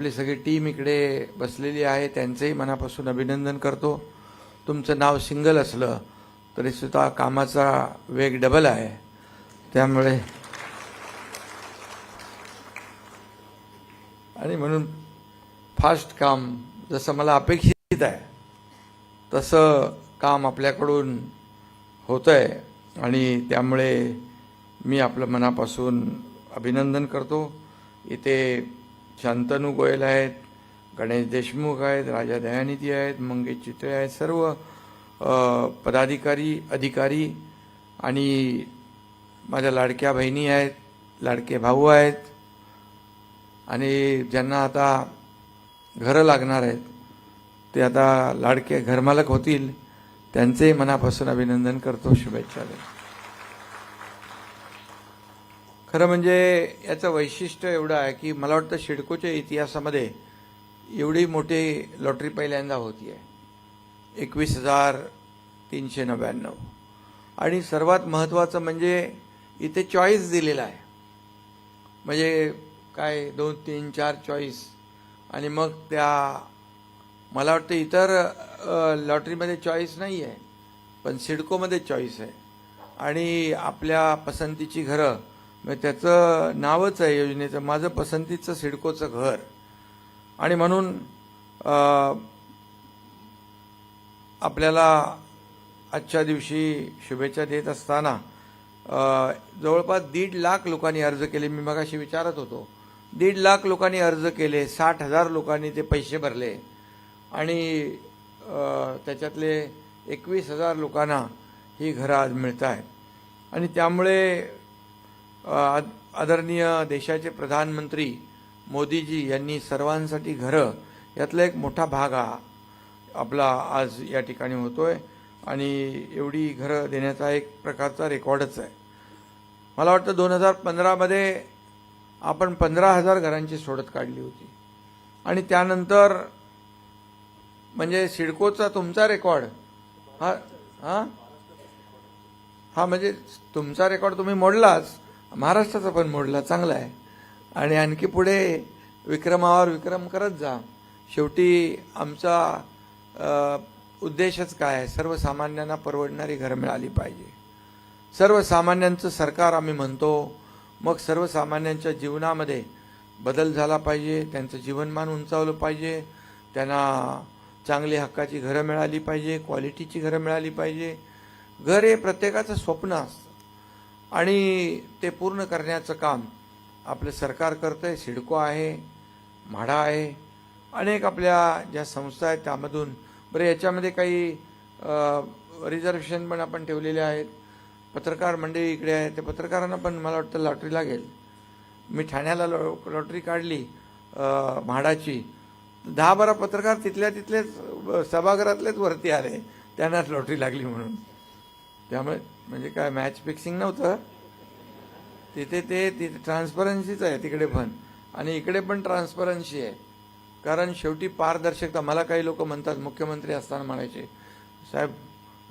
आपली सगळी टीम इकडे बसलेली आहे त्यांचंही मनापासून अभिनंदन करतो. तुमचं नाव सिंगल असलं तरी सुद्धा कामाचा वेग डबल आहे. त्यामुळे आणि म्हणून फास्ट काम जसं मला अपेक्षित आहे तसं काम आपल्याकडून होतं आहे आणि त्यामुळे मी आपलं मनापासून अभिनंदन करतो. इथे शांतनू गोयल आहेत गणेश देशमुख आहेत राजा दयानिधी आहेत मंगेश चित्रे आहेत सर्व पदाधिकारी अधिकारी आणि माझ्या लाडक्या बहिणी आहेत लाडके भाऊ आहेत आणि ज्यांना आता घरं लागणार आहेत ते आता लाडके घरमालक होतील त्यांचे मनापासून अभिनंदन करतो शुभेच्छा देतो. खरं म्हणजे याचं वैशिष्ट्य एवढं आहे की मला वाटतं शिडकोच्या इतिहासामध्ये एवढी मोठी लॉटरी पहिल्यांदा होती आहे एकवीस हजार तीनशे नव्याण्णव. आणि सर्वात महत्त्वाचं म्हणजे इथे चॉईस दिलेला आहे. म्हणजे काय दोन तीन चार चॉईस आणि मग त्या मला वाटतं इतर लॉटरीमध्ये चॉईस नाही आहे पण सिडकोमध्ये चॉईस आहे. आणि आपल्या पसंतीची घरं मग त्याचं नावच आहे योजनेचं. माझं पसंतीचं सिडकोचं घर. आणि म्हणून आपल्याला आजच्या दिवशी शुभेच्छा देत असताना जवळपास दीड लाख लोकांनी अर्ज केले. मी मगाशी विचारत होतो. दीड लाख लोकांनी अर्ज केले साठ हजार लोकांनी ते पैसे भरले. आणि त्याच्यातले एकवीस हजार लोकांना ही घरं आज मिळत आहेत आणि त्यामुळे आदरणीय देशाचे प्रधानमंत्री मोदीजी यांनी सर्वांसाठी घरं यातला एक मोठा भाग हा आपला आज या ठिकाणी होतो आहे आणि एवढी घरं देण्याचा एक प्रकारचा रेकॉर्डच आहे. मला वाटतं दोन हजार पंधरामध्ये आपण पंधरा हजार घरांची सोडत काढली होती. आणि त्यानंतर म्हणजे सिडकोचा तुमचा रेकॉर्ड हा हा? हा म्हणजे तुमचा रेकॉर्ड तुम्ही मोडलाच महाराष्ट्राचा पण मोडला चांगला आहे. आणि आणखी पुढे विक्रमावर विक्रम करत जा. शेवटी आमचा उद्देशच काय आहे? सर्वसामान्यांना परवडणारी घरं मिळाली पाहिजे. सर्वसामान्यांचं सरकार आम्ही म्हणतो मग सर्वसामान्यांच्या जीवनामध्ये बदल झाला पाहिजे त्यांचं जीवनमान उंचावलं पाहिजे त्यांना चांगली हक्काची घरं मिळाली पाहिजे क्वालिटीची घरं मिळाली पाहिजे. घर हे प्रत्येकाचं स्वप्न असतं. आणि ते पूर्ण करण्याचं काम आपलं सरकार करतं आहे सिडको आहे म्हाडा आहे. अनेक आपल्या ज्या संस्था आहेत त्यामधून बरं याच्यामध्ये काही रिझर्वेशन पण आपण ठेवलेले आहेत. पत्रकार मंडळी इकडे आहे ते पत्रकारांना पण मला वाटतं लॉटरी लागेल. मी ठाण्याला लॉ लॉटरी काढली म्हाडाची. दहा बारा पत्रकार तिथल्या तिथलेच सभागृहातलेच वरती आले. त्यांनाच लॉटरी लागली म्हणून. त्यामुळे म्हणजे काय मॅच फिक्सिंग नव्हतं. तिथे ते तिथे ट्रान्सपरन्सीच आहे तिकडे पण. आणि इकडे पण ट्रान्सपरन्सी आहे. कारण शेवटी पारदर्शकता मला काही लोक म्हणतात मुख्यमंत्री असताना म्हणायचे साहेब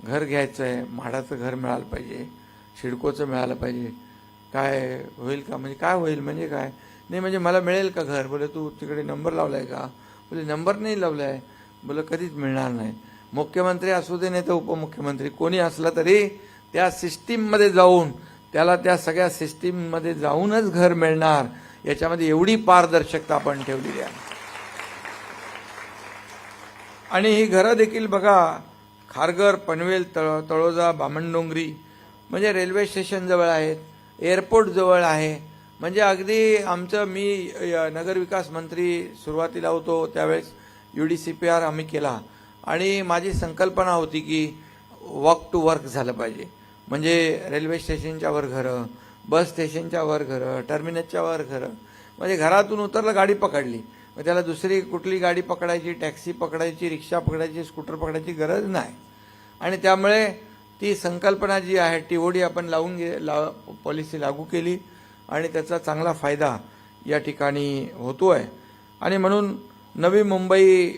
घर घ्यायचं आहे म्हाडाचं घर मिळालं पाहिजे शिडकोचं मिळालं पाहिजे. काय होईल का? म्हणजे काय होईल? म्हणजे काय? नाही म्हणजे मला मिळेल का घर? बोले तू तिकडे नंबर लावला आहे का? बोले नंबर नाही लावला आहे बोले कधीच मिळणार नाही. मुख्यमंत्री असू दे नाही तर उपमुख्यमंत्री. कोणी असला तरी त्या सिस्टीममध्ये जाऊन त्याला त्या सगळ्या सिस्टीममध्ये जाऊनच घर मिळणार. याच्यामध्ये एवढी पारदर्शकता आपण ठेवलेली आहे. आणि ही घरं देखील बघा खारघर पनवेल तळ तळोजा बामणडोंगरी म्हणजे रेल्वे स्टेशनजवळ आहेत एअरपोर्ट जवळ आहे. म्हणजे अगदी आमचं मी नगरविकास मंत्री सुरुवातीला होतो त्यावेळेस U D C P R आम्ही केला. आणि माझी संकल्पना होती की वॉक टू वर्क झालं पाहिजे. म्हणजे रेल्वे स्टेशनच्या वर घरं बस स्टेशनच्या वर घरं टर्मिनसच्या वर घरं. म्हणजे घरातून उतरलं गाडी पकडली. मग त्याला दुसरी कुठली गाडी पकडायची टॅक्सी पकडायची रिक्षा पकडायची स्कूटर पकडायची गरज नाही. आणि त्यामुळे ती संकल्पना जी आहे टी ओ डी आपण लावून गे ला पॉलिसी लागू केली. आणि त्याचा चांगला फायदा या ठिकाणी होतो आहे आणि म्हणून नवी मुंबई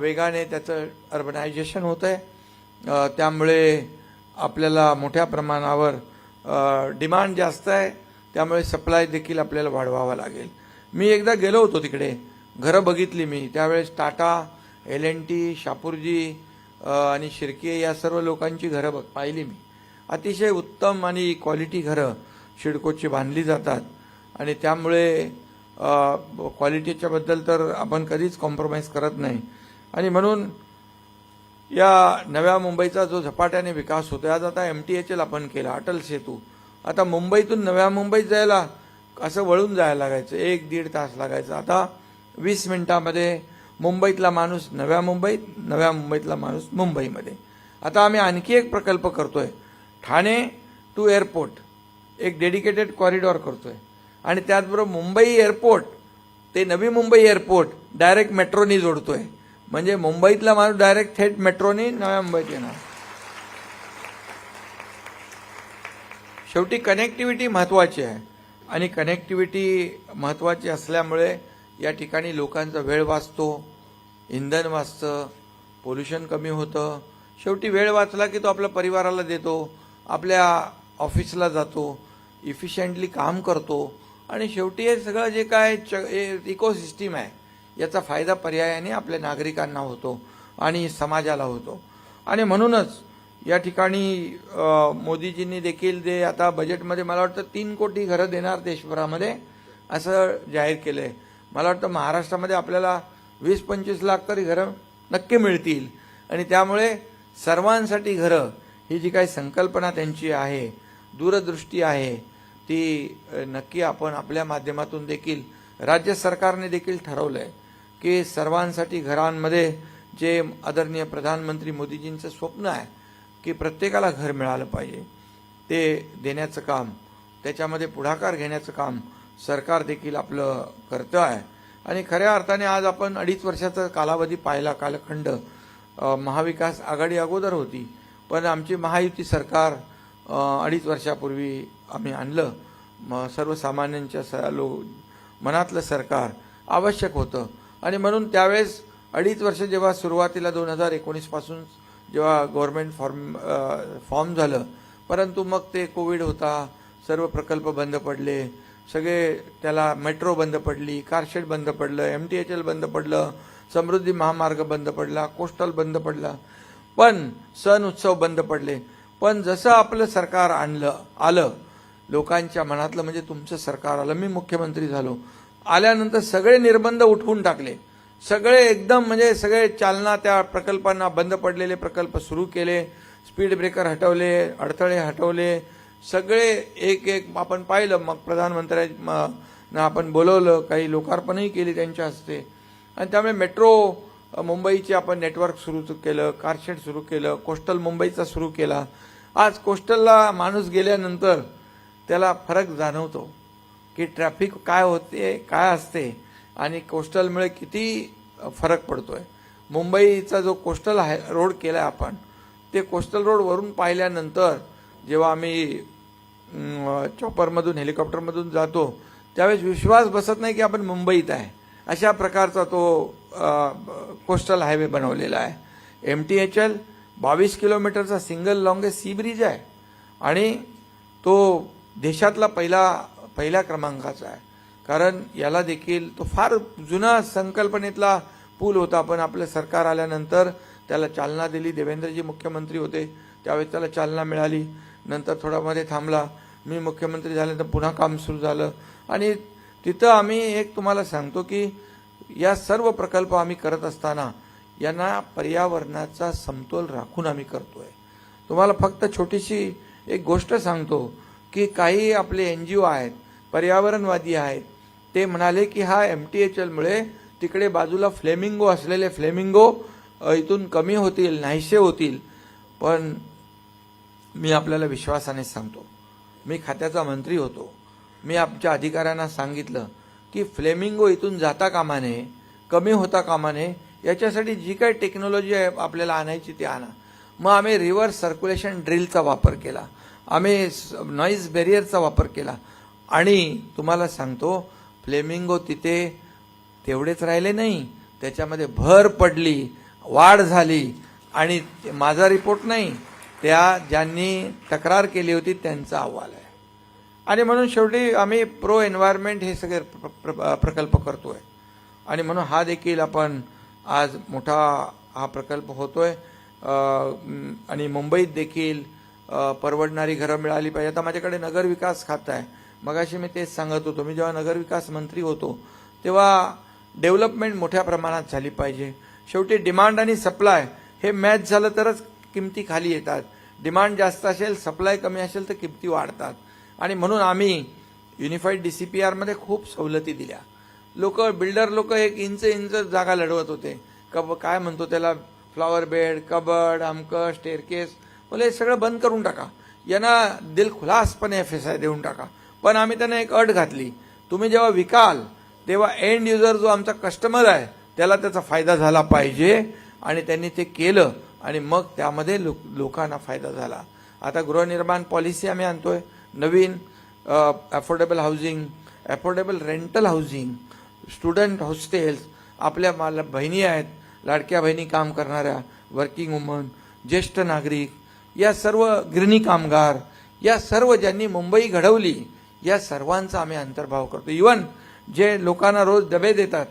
वेगाने त्याचं अर्बनायझेशन होतं आहे त्यामुळे आपल्याला मोठ्या प्रमाणावर डिमांड जास्त आहे. त्यामुळे सप्लाय देखील आपल्याला वाढवावा लागेल. मी एकदा गेलो होतो तिकडे. घरं बघितली मी. त्यावेळेस Tata L and T Shapoorji आणि शिर्के या सर्व लोकांची घरं बघ पाहिली मी. अतिशय उत्तम आणि क्वालिटी घरं शिडकोची बांधली जातात. आणि त्यामुळे क्वालिटीच्या बद्दल तर आपण कधीच कॉम्प्रोमाइज करत नाही. आणि म्हणून या नव्या मुंबईचा जो झपाट्याने विकास होतो आज आता एम टी एच एल आपण केला अटल सेतू. आता मुंबईतून नव्या मुंबईत जायला असं वळून जायला लागायचं एक दीड तास लागायचं. आता वीस मिनिटामध्ये मुंबईतला माणूस नव्या मुंबईत नव्या मुंबईतला माणूस मुंबईमध्ये. आता आम्ही आणखी एक प्रकल्प करतोय. ठाणे टू एअरपोर्ट एक डेडिकेटेड कॉरिडॉर करतोय. आणि त्याचबरोबर मुंबई एअरपोर्ट ते नवी मुंबई एअरपोर्ट डायरेक्ट मेट्रोनी जोडतोय. म्हणजे मुंबईतला माणूस डायरेक्ट थेट मेट्रोनी नव्या मुंबईत येणार. शेवटी कनेक्टिव्हिटी महत्वाची आहे. आणि कनेक्टिव्हिटी महत्वाची असल्यामुळे या ठिकाणी लोकांचा वेळ वाचतो इंधन वाचतं पोल्युशन कमी होतं. शेवटी वेळ वाचला की तो आपल्या परिवाराला देतो आपल्या ऑफिसला जातो इफिशियंटली काम करतो. आणि शेवटी हे सगळं जे काय च इकोसिस्टीम आहे याचा फायदा पर्यायाने आपल्या नागरिकांना होतो आणि समाजाला होतो. आणि म्हणूनच या ठिकाणी मोदीजींनी देखील जे आता बजेटमध्ये मला वाटतं तीन कोटी घरं देणार देशभरामध्ये असं जाहीर केलं आहे मला वाटतं महाराष्ट्रामध्ये आपल्याला वीस पंचवीस लाख तरी घरं नक्की मिळतील. आणि त्यामुळे सर्वांसाठी घरं ही जी काही संकल्पना त्यांची आहे दूरदृष्टी आहे ती नक्की आपण आपल्या माध्यमातून देखील राज्य सरकारने देखील ठरवलं आहे की सर्वांसाठी घरांमध्ये जे आदरणीय प्रधानमंत्री मोदीजींचं स्वप्न आहे की प्रत्येकाला घर मिळालं पाहिजे ते देण्याचं काम त्याच्यामध्ये पुढाकार घेण्याचं काम सरकार देखील आपलं करतं आहे. आणि खऱ्या अर्थाने आज आपण अडीच वर्षाचा कालावधी पाहिला कालखंड महाविकास आघाडी अगोदर होती पण आमची महायुती सरकार अडीच वर्षापूर्वी आम्ही आणलं. म सर्वसामान्यांच्या स लो मनातलं सरकार आवश्यक होतं. आणि म्हणून त्यावेळेस अडीच वर्ष जेव्हा सुरुवातीला दोन हजार एकोणीसपासून जेव्हा गव्हर्नमेंट फॉर्म फॉर्म झालं परंतु मग ते कोविड होता सर्व प्रकल्प बंद पडले सगळे त्याला मेट्रो बंद पडली कारशेड बंद पडलं एम टी एच एल बंद पडलं समृद्धी महामार्ग बंद पडला कोस्टल बंद पडला. पण सण उत्सव बंद पडले. पण जसं आपलं सरकार आणलं आलं लोकांच्या मनातलं म्हणजे तुमचं सरकार आलं मी मुख्यमंत्री झालो आल्यानंतर सगळे निर्बंध उठवून टाकले. सगळे एकदम म्हणजे सगळे चालना त्या प्रकल्पांना बंद पडलेले प्रकल्प सुरू केले स्पीड ब्रेकर हटवले अडथळे हटवले सगळे एक एक आपण पाहिलं मग प्रधानमंत्र्यांना आपण बोलवलं काही लोकार्पणही केली त्यांच्या हस्ते. आणि त्यामुळे मेट्रो मुंबईचे आपण नेटवर्क सुरू केलं कारशेड सुरू केलं कोस्टल मुंबईचा सुरू केला. आज कोस्टलला माणूस गेल्यानंतर त्याला फरक जाणवतो की ट्रॅफिक काय होते काय असते आणि कोस्टलमुळे किती फरक पडतो आहे मुंबईचा जो कोस्टल आहे रोड केला आहे आपण ते कोस्टल रोडवरून पाहिल्यानंतर जेव्हा आम्ही चॉपरमधून हेलिकॉप्टरमधून जातो त्यावेळेस विश्वास बसत नाही की आपण मुंबईत आहे. अशा प्रकारचा तो कोस्टल हायवे बनवलेला आहे. एम टी एच एल बावीस किलोमीटरचा सिंगल लॉंगेस्ट सी ब्रिज आहे. आणि तो देशातला पहिला पहिल्या क्रमांकाचा आहे. कारण याला देखील तो फार जुना संकल्पनेतला पूल होता पण आपलं सरकार आल्यानंतर त्याला चालना दिली. देवेंद्रजी मुख्यमंत्री होते त्यावेळेस त्याला चालना मिळाली. नंतर थोडा मध्ये थांबला. मी मुख्यमंत्री झाल्यानंतर पुन्हा काम सुरू झालं. आणि तिथं आम्ही एक तुम्हाला सांगतो की या सर्व प्रकल्प आम्ही करत असताना यांना पर्यावरणाचा समतोल राखून आम्ही करतोय. तुम्हाला फक्त छोटीशी एक गोष्ट सांगतो की काही आपले एन जी ओ आहेत पर्यावरणवादी आहेत ते म्हणाले की हा एम टी एच एलमुळे तिकडे बाजूला फ्लेमिंगो असलेले फ्लेमिंगो इथून कमी होतील नाहीसे होतील. पण मी आपल्याला विश्वासाने सांगतो. मी खात्याचा मंत्री होतो. मी आमच्या अधिकाऱ्यांना सांगितलं की फ्लेमिंगो इथून जाता कामा नये कमी होता कामा नये याच्यासाठी जी काही टेक्नॉलॉजी आहे आपल्याला आणायची ती आणा. मग आम्ही रिव्हर्स सर्क्युलेशन ड्रिलचा वापर केला. आम्ही नॉईज बॅरियरचा वापर केला. आणि तुम्हाला सांगतो फ्लेमिंगो तिथे तेवढेच राहिले नाही. त्याच्यामध्ये भर पडली वाढ झाली. आणि माझा रिपोर्ट नाही. त्या ज्यांनी तक्रार केली होती त्यांचा अहवाल आहे. आणि म्हणून शेवटी आम्ही प्रो एन्व्हायरमेंट हे सगळे प्र- प्र- प्रकल्प आणि म्हणून हा देखील आपण आज मोठा हा प्रकल्प होतोय. आणि मुंबईत देखील परवडणारी घरं मिळाली पाहिजे. आता माझ्याकडे नगरविकास खातं आहे. मगाशी मी तेच सांगत होतो. मी जेव्हा नगरविकास मंत्री होतो तेव्हा डेव्हलपमेंट मोठ्या प्रमाणात झाली पाहिजे. शेवटी डिमांड आणि सप्लाय हे मॅच झालं तरच किमती खाली येतात. डिमांड जास्त असेल सप्लाय कमी असेल तर किमती वाढतात. आणि म्हणून आम्ही युनिफाईड डी सी पी आरमध्ये खूप सवलती दिल्या. लोक बिल्डर लोक एक इंच इंच जागा लढवत होते. कब काय म्हणतो त्याला? फ्लॉवर बेड कबड अमकं स्टेअरकेस बोले हे सगळं बंद करून टाका. यांना दिलखुलासपणे एफ एस आय देऊन टाका. पण आम्ही त्यांना एक अट घातली. तुम्ही जेव्हा विकाल तेव्हा एंड युजर जो आमचा कस्टमर आहे त्याला त्याचा फायदा झाला पाहिजे. आणि त्यांनी ते केलं. आणि मग त्यामध्ये लोक लोकांना फायदा झाला. आता गृहनिर्माण पॉलिसी आम्ही आणतोय. नवीन affordable housing affordable rental housing student hostels आपल्या मला बहिणी आहेत लाडक्या बहिणी काम करणाऱ्या वर्किंग वुमन ज्येष्ठ नागरिक या सर्व गृहिणी कामगार या सर्व ज्यांनी मुंबई घडवली या सर्वांचा आम्ही अंतर्भाव करतो. इवन जे लोकांना रोज डबे देतात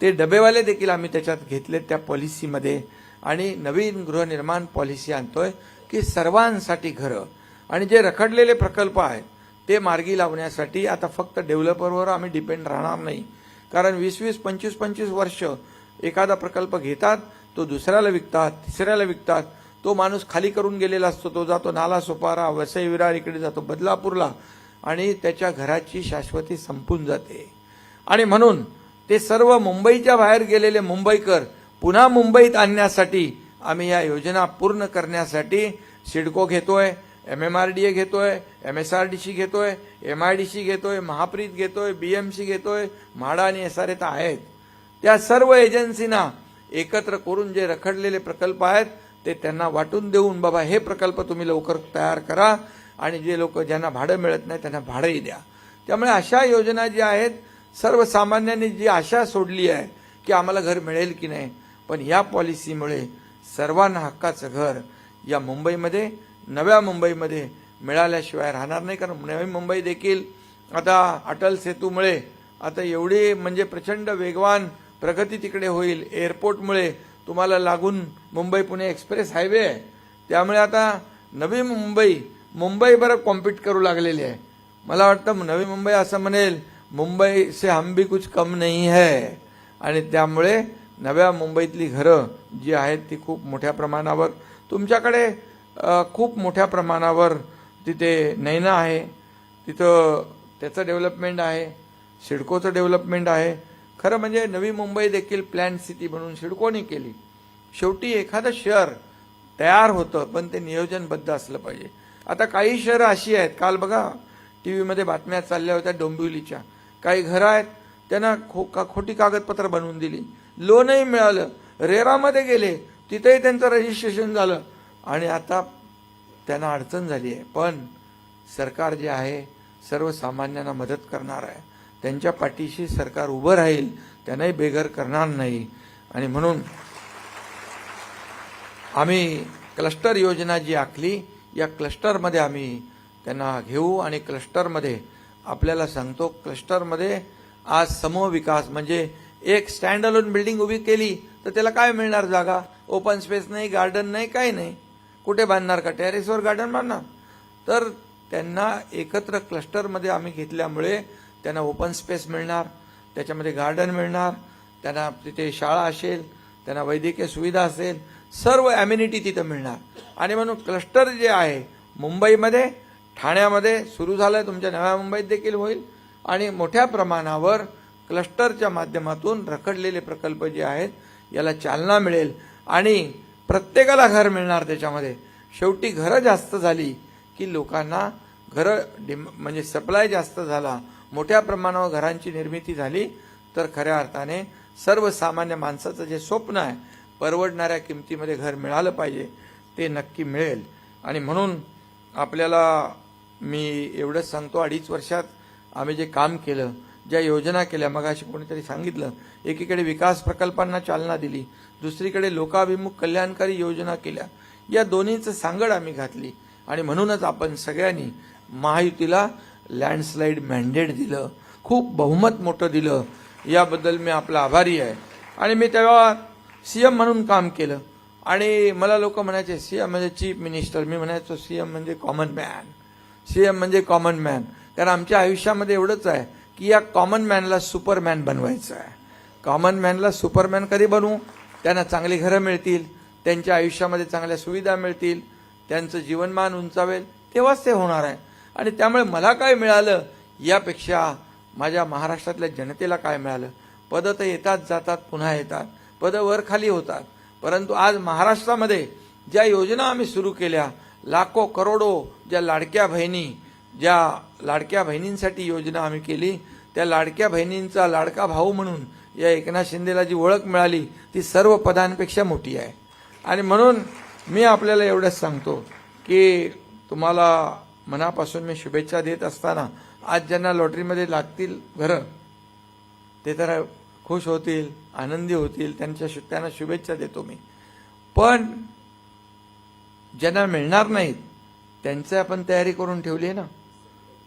ते डबेवाले देखील आम्ही त्याच्यात घेतले त्या पॉलिसीमध्ये आणि नवीन गृहनिर्माण पॉलिसी आणतोय की सर्वांसाठी घरं. आणि जे रखडलेले प्रकल्प आहेत ते मार्गी लावण्यासाठी आता फक्त डेव्हलपरवर आम्ही डिपेंड राहणार नाही. कारण वीस वीस पंचवीस पंचवीस वर्ष एखादा प्रकल्प घेतात तो दुसऱ्याला विकतात तिसऱ्याला विकतात तो माणूस खाली करून गेलेला असतो तो जातो नाला सोपारा वसई विरार इकडे जातो बदलापूरला आणि त्याच्या घराची शाश्वती संपून जाते. आणि म्हणून ते सर्व मुंबईच्या बाहेर गेलेले मुंबईकर पुन्हा मुंबईत आणण्यासाठी आम्ही या योजना पूर्ण करण्यासाठी सिडको घेतोय. M M R D A घेतोय M S R D C घेतोय एम आय डी सी घेतोय महाप्रीत घेतोय बी एम सी घेतोय म्हाडा आणि एस आर ए तर आहेत. त्या सर्व एजन्सीना एकत्र करून जे रखडलेले प्रकल्प आहेत ते त्यांना वाटून देऊन बाबा हे प्रकल्प तुम्ही लवकर तयार करा आणि जे लोक ज्यांना भाडं मिळत नाही त्यांना भाडंही द्या. त्यामुळे अशा योजना ज्या आहेत सर्वसामान्यांनी जी आशा सोडली आहे की आम्हाला घर मिळेल की नाही पण या पॉलिसीमुळे सर्वांना हक्काचं घर या मुंबईमध्ये नव्या मुंबईमध्ये मिळाल्याशिवाय राहणार नाही. कारण नवी मुंबई देखील आता अटल सेतूमुळे आता एवढी म्हणजे प्रचंड वेगवान प्रगती तिकडे होईल. एअरपोर्टमुळे तुम्हाला लागून मुंबई पुणे एक्सप्रेस हायवे आहे. त्यामुळे आता नवी मुंबई मुंबई बरं कॉम्पिट करू लागलेली आहे. मला वाटतं नवी मुंबई असं म्हणेल मुंबई से हम भी कुछ कम नाही है. आणि त्यामुळे नव्या मुंबईतली घरं जी आहेत ती खूप मोठ्या प्रमाणावर. तुमच्याकडे खूप मोठ्या प्रमाणावर तिथे नैना आहे. तिथं त्याचं डेव्हलपमेंट आहे. सिडकोचं डेव्हलपमेंट आहे. खरं म्हणजे नवी मुंबई देखील प्लॅन सिटी म्हणून सिडकोने केली. शेवटी एखादं शहर तयार होतं पण ते नियोजनबद्ध असलं पाहिजे. आता काही शहरं अशी आहेत. काल बघा टी व्हीमध्ये बातम्या चालल्या होत्या डोंबिवलीच्या. काही घरं आहेत त्यांना खो का खोटी कागदपत्र बनवून दिली. लोनही मिळालं. रेरामध्ये गेले. तिथेही त्यांचं रजिस्ट्रेशन झालं. आणि आता त्यांना अडचण झाली आहे. पण सरकार जे आहे सर्वसामान्यांना मदत करणार आहे. त्यांच्या पाठीशी सरकार उभं राहील त्यांनाही बेघर करणार नाही. आणि म्हणून आम्ही क्लस्टर योजना जी आखली या क्लस्टरमध्ये आम्ही त्यांना घेऊ आणि क्लस्टरमध्ये आपल्याला सांगतो क्लस्टरमध्ये आज समूह विकास म्हणजे एक स्टँड अलोन बिल्डिंग उभी केली तर त्याला काय मिळणार जागा? ओपन स्पेस नाही गार्डन नाही काही नाही. कुठे बांधणार का? टेरेसवर गार्डन बांधणार? तर त्यांना एकत्र क्लस्टरमध्ये आम्ही घेतल्यामुळे त्यांना ओपन स्पेस मिळणार त्याच्यामध्ये गार्डन मिळणार त्यांना तिथे शाळा असेल त्यांना वैद्यकीय सुविधा असेल सर्व ॲम्युनिटी तिथं मिळणार. आणि म्हणून क्लस्टर जे आहे मुंबईमध्ये ठाण्यामध्ये सुरू झालं तुमच्या नव्या मुंबईत देखील होईल. आणि मोठ्या प्रमाणावर क्लस्टरच्या माध्यमातून रखडलेले प्रकल्प जे आहेत याला चालना मिळेल. आणि प्रत्येकाला घर मिळणार त्याच्यामध्ये. शेवटी घरं जास्त झाली की लोकांना घरं डिम म्हणजे सप्लाय जास्त झाला. मोठ्या प्रमाणावर घरांची निर्मिती झाली तर खऱ्या अर्थाने सर्वसामान्य माणसाचं जे स्वप्न आहे परवडणाऱ्या किमतीमध्ये घर मिळालं पाहिजे ते नक्की मिळेल. आणि म्हणून आपल्याला मी एवढंच सांगतो अडीच वर्षात आम्ही जे काम केलं ज्या योजना केल्या मग अशी कोणीतरी सांगितलं एकीकडे विकास प्रकल्पांना चालना दिली दुसरीकडे लोकाभिमुख कल्याणकारी योजना केल्या. या दोन्हीचं सांगड आम्ही घातली. आणि म्हणूनच आपण सगळ्यांनी महायुतीला लँडस्लाईड मॅन्डेट दिलं. खूप बहुमत मोठं दिलं. याबद्दल मी आपला आभारी आहे. आणि मी तेव्हा सी एम म्हणून काम केलं. आणि मला लोक म्हणायचे सी एम म्हणजे चीफ मिनिस्टर. मी म्हणायचो सी एम म्हणजे कॉमन मॅन सी एम म्हणजे कॉमन मॅन कारण आमच्या आयुष्यामध्ये एवढंच आहे की या कॉमन मॅनला सुपरमॅन बनवायचं आहे. कॉमन मॅनला सुपरमॅन कधी बनवू? त्यांना चांगली घरं मिळतील त्यांच्या आयुष्यामध्ये चांगल्या सुविधा मिळतील त्यांचं जीवनमान उंचावेल तेव्हाच ते होणार आहे. आणि त्यामुळे मला काय मिळालं यापेक्षा माझ्या महाराष्ट्रातल्या जनतेला काय मिळालं? पदं तर येतात जातात पुन्हा येतात. पदं वर खाली होतात. परंतु आज महाराष्ट्रामध्ये ज्या योजना आम्ही सुरू केल्या लाखो करोडो ज्या लाडक्या बहिणी ज्या लाडक्या बहिणींसाठी योजना आम्ही केली त्या लाडक्या बहिणींचा लाडका भाऊ म्हणून या एकनाथ शिंदेला जी ओळख मिळाली ती सर्व पदांपेक्षा मोठी आहे. आणि म्हणून मी आपल्याला एवढंच सांगतो की तुम्हाला मनापासून मी शुभेच्छा देत असताना आज ज्यांना लॉटरीमध्ये लागतील घरं ते तर खुश होतील आनंदी होतील त्यांच्या शु- त्यांना शुभेच्छा देतो मी. पण ज्यांना मिळणार नाहीत त्यांचं आपण तयारी करून ठेवली आहे ना.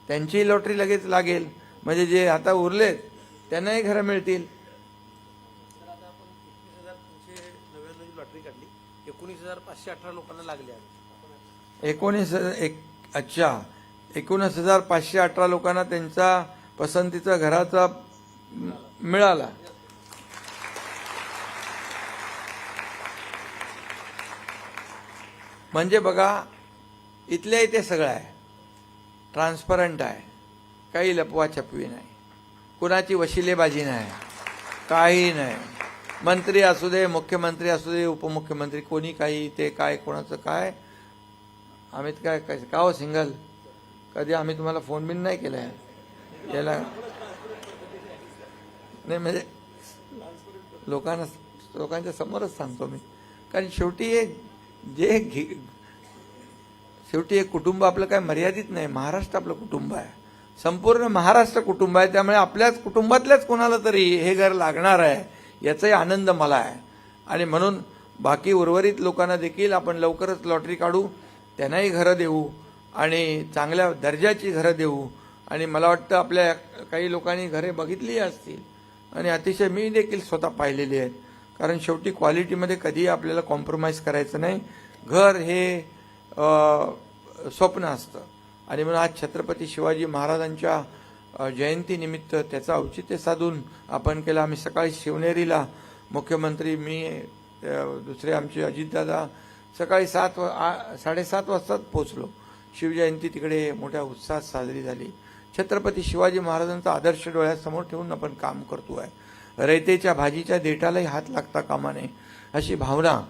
त्यांचीही लॉटरी लगेच लागेल. म्हणजे जे आता उरलेत त्यांनाही घरं मिळतील तर आता आपण एकवीस हजार तीनशे नव्याण्णवची लॉटरी काढली एकोणीस हजार पाचशे अठरा लोकांना लागले आहेत. एकोणीस एक अच्छा. एकोणीस हजार पाचशे अठरा लोकांना त्यांचा पसंतीचा घराचा मिळाला. म्हणजे बघा इथल्या इथे सगळं आहे. ट्रान्सपरंट आहे. काही लपवा छपवी नाही. कुणाची वशिलेबाजी नाही. काही नाही. मंत्री असू दे मुख्यमंत्री असू दे उपमुख्यमंत्री कोणी काही ते काय कोणाचं काय? अमित काय काय का हो सिंगल? कधी आम्ही तुम्हाला फोन बिन नाही केला आहे याला नाही म्हणजे लोकांना लोकांच्या समोरच सांगतो मी. कारण शेवटी हे जे घे शेवटी एक कुटुंब आपलं काय मर्यादित नाही. महाराष्ट्र आपलं कुटुंब आहे. संपूर्ण महाराष्ट्र कुटुंब आहे. त्यामुळे आपल्याच कुटुंबातल्याच कोणाला तरी हे घर लागणार आहे. याचाही आनंद मला आहे. आणि म्हणून बाकी उर्वरित लोकांना देखील आपण लवकरच लॉटरी काढू त्यांनाही घरं देऊ आणि चांगल्या दर्जाची घरं देऊ. आणि मला वाटतं आपल्या काही लोकांनी घरे बघितली असतील आणि अतिशय मी देखील स्वतः पाहिलेली आहेत. कारण शेवटी क्वालिटीमध्ये कधीही आपल्याला कॉम्प्रोमाइज करायचं नाही. घर हे स्वप्न असतं. आणि म्हणून आज छत्रपती शिवाजी महाराजांच्या जयंतीनिमित्त त्याचं औचित्य साधून आपण केला. आम्ही सकाळी शिवनेरीला मुख्यमंत्री मी दुसरे आमचे अजितदादा सकाळी सात वा- आ- साडेसात वाजताच पोचलो शिवजयंती तिकडे मोठ्या उत्साहात साजरी झाली. छत्रपती शिवाजी महाराजांचा आदर्श डोळ्यासमोर ठेवून आपण काम करतो आहे. रयतेच्या भाजीच्या देठालाही हात लागता कामा नये अशी भावना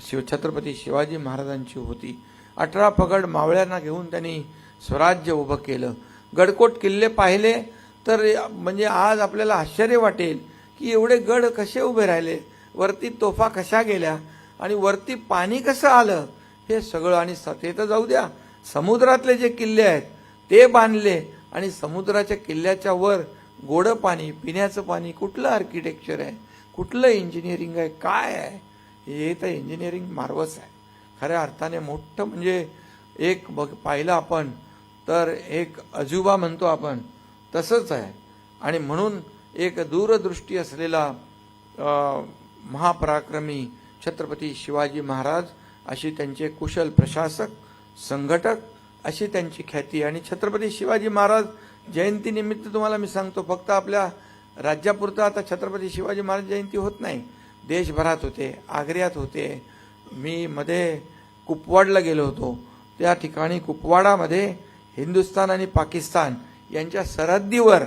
शिव छत्रपती शिवाजी महाराजांची होती. अठरा पगड मावळ्यांना घेऊन त्यांनी स्वराज्य उभं केलं. गडकोट किल्ले पाहिले तर म्हणजे आज आपल्याला आश्चर्य वाटेल की एवढे गड कसे उभे राहिले वरती तोफा कशा गेल्या आणि वरती पाणी कसं आलं हे सगळं आणि स- ते तर जाऊ द्या. समुद्रातले जे किल्ले आहेत ते बांधले आणि समुद्राच्या किल्ल्याच्या वर गोडं पाणी पिण्याचं पाणी कुठलं आर्किटेक्चर आहे कुठलं इंजिनिअरिंग आहे काय आहे हे तर इंजिनिअरिंग मार्वच आहे. खऱ्या अर्थाने मोठं म्हणजे एक बघ पाहिलं आपण तर एक अजुबा म्हणतो आपण तसंच आहे. आणि म्हणून एक दूरदृष्टी असलेला महापराक्रमी छत्रपती शिवाजी महाराज अशी त्यांचे कुशल प्रशासक संघटक अशी त्यांची ख्याती. आणि छत्रपती शिवाजी महाराज जयंतीनिमित्त तुम्हाला मी सांगतो फक्त आपल्या राज्यापुरतं आता छत्रपती शिवाजी महाराज जयंती होत नाही. देशभरात होते आग्र्यात होते. मी मध्ये कुपवाडला गेलो होतो. त्या ठिकाणी कुपवाडामध्ये हिंदुस्थान आणि पाकिस्तान यांच्या सरहद्दीवर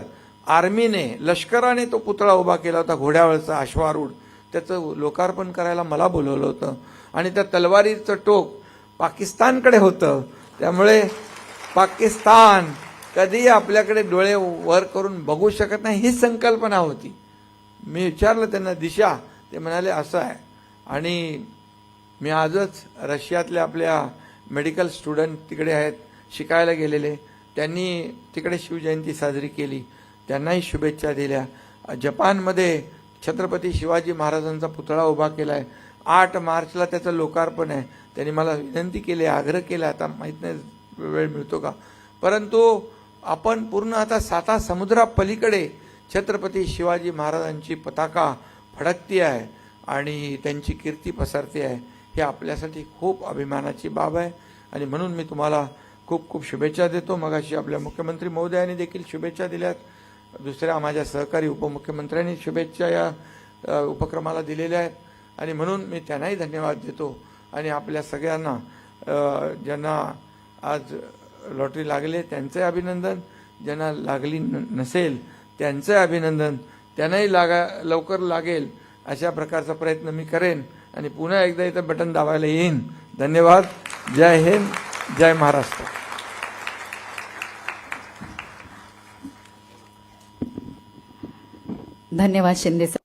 आर्मीने लष्कराने तो पुतळा उभा केला होता घोड्यावरचा अश्वारूढ. त्याचं लोकार्पण करायला मला बोलवलं होतं. आणि त्या तलवारीचं टोक पाकिस्तानकडे होतं. त्यामुळे पाकिस्तान कधीही आपल्याकडे डोळे वर करून बघू शकत नाही ही संकल्पना होती. मी विचारलं त्यांना दिशा ते म्हणाले असं आहे. आणि मी आजच रशियातल्या आपल्या मेडिकल स्टुडंट तिकडे आहेत. शिकायला गेलेले. त्यांनी तिकडे शिवजयंती साजरी केली. त्यांनाही शुभेच्छा दिल्या. जपानमध्ये छत्रपती शिवाजी महाराजांचा पुतळा उभा केला आहे आठ मार्चला त्याचं लोकार्पण आहे. त्यांनी मला विनंती केली आग्रह केला आता माहीत नाही वेळ मिळतो का? परंतु आपण पूर्ण आता साता समुद्रापलीकडे छत्रपती शिवाजी महाराजांची पताका फडकती आहे आणि त्यांची कीर्ती पसरते आहे. हे आपल्यासाठी खूप अभिमानाची बाब आहे. आणि म्हणून मी तुम्हाला खूप खूप शुभेच्छा देतो. मगाशी आपल्या मुख्यमंत्री महोदयांनी देखील शुभेच्छा दिल्यात. दुसऱ्या माझ्या सहकारी उपमुख्यमंत्र्यांनी शुभेच्छा या उपक्रमाला दिलेल्या आहेत. आणि म्हणून मी त्यांनाही धन्यवाद देतो. आणि आपल्या सगळ्यांना ज्यांना आज लॉटरी लागले त्यांचे अभिनंदन. ज्यांना लागली न- नसेल त्यांचे अभिनंदन. त्यांनाही लागा लवकर लागेल अशा प्रकारचा प्रयत्न मी करेन. आणि पुन्हा एकदा इथं बटन दाबायला येईन. धन्यवाद. जय हिंद. जय महाराष्ट्र. धन्यवाद शिंदे सर.